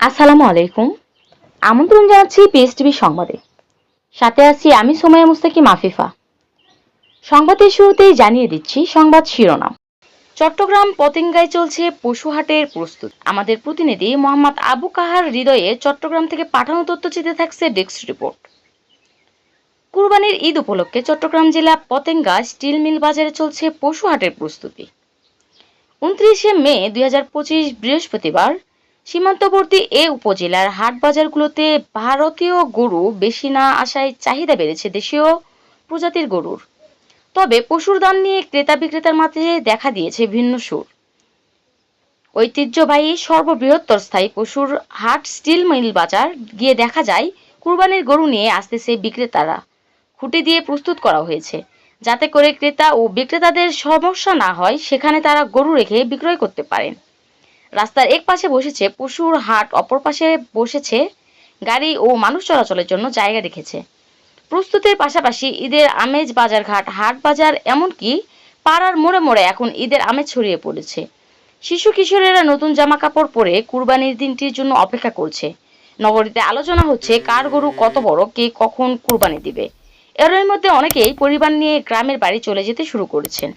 আসসালামু আলাইকুম। আমন্ত্রণ জানাচ্ছি পিএস টিভি সংবাদে। সাথে আছি আমি সোমায়া মুস্তাকি মাফিফা সংবাদের শুরুতেই জানিয়ে দিচ্ছি সংবাদ শিরোনাম। চট্টগ্রাম পতেঙ্গায় চলছে পশুহাটের প্রস্তুত। আমাদের প্রতিনিধি মোহাম্মদ আবু কাহার হৃদয়ে চট্টগ্রাম থেকে পাঠানো তথ্য তথ্যচিত্রে থাকছে ডেস্ক রিপোর্ট। কুরবানির ঈদ উপলক্ষে চট্টগ্রাম জেলা পতেঙ্গা স্টিল মিল বাজারে চলছে পশুহাটের প্রস্তুতি। উনত্রিশে মে দুই হাজার পঁচিশ বৃহস্পতিবার সীমান্তবর্তী এ উপজেলার হাট বাজারগুলোতে ভারতীয় গরু বেশি না আসায় চাহিদা বেড়েছে দেশীয় প্রজাতির গরুর। তবে পশুর দাম নিয়ে ক্রেতা বিক্রেতার মাঝে দেখা দিয়েছে ভিন্ন সুর। ঐতিহ্যবাহী সর্ববৃহত্তর স্থায়ী পশুর হাট স্টিল মিল বাজার গিয়ে দেখা যায়, কুরবানির গরু নিয়ে আসতেছে বিক্রেতারা। খুঁটি দিয়ে প্রস্তুত করা হয়েছে, যাতে করে ক্রেতা ও বিক্রেতাদের সমস্যা না হয়, সেখানে তারা গরু রেখে বিক্রয় করতে পারেন। রাস্তার এক পাশে বসেছে পশুর হাট, অপর পাশে বসেছে গাড়ি ও মানুষ চলাচলের জন্য জায়গা রেখেছে। প্রস্তুতির পাশাপাশি ঈদের আমেজ বাজারঘাট, হাট বাজার এমনকি পাড়ার মোড়ে মোড়ে এখন ঈদের আমেজ ছড়িয়ে পড়েছে। শিশু কিশোরেরা নতুন জামা কাপড় পরে কুরবানির দিনটির জন্য অপেক্ষা করছে। নগরীতে আলোচনা হচ্ছে কার গরু কত বড়, কে কখন কুরবানি দিবে। এর মধ্যে অনেকেই পরিবার নিয়ে গ্রামের বাড়ি চলে যেতে শুরু করেছেন।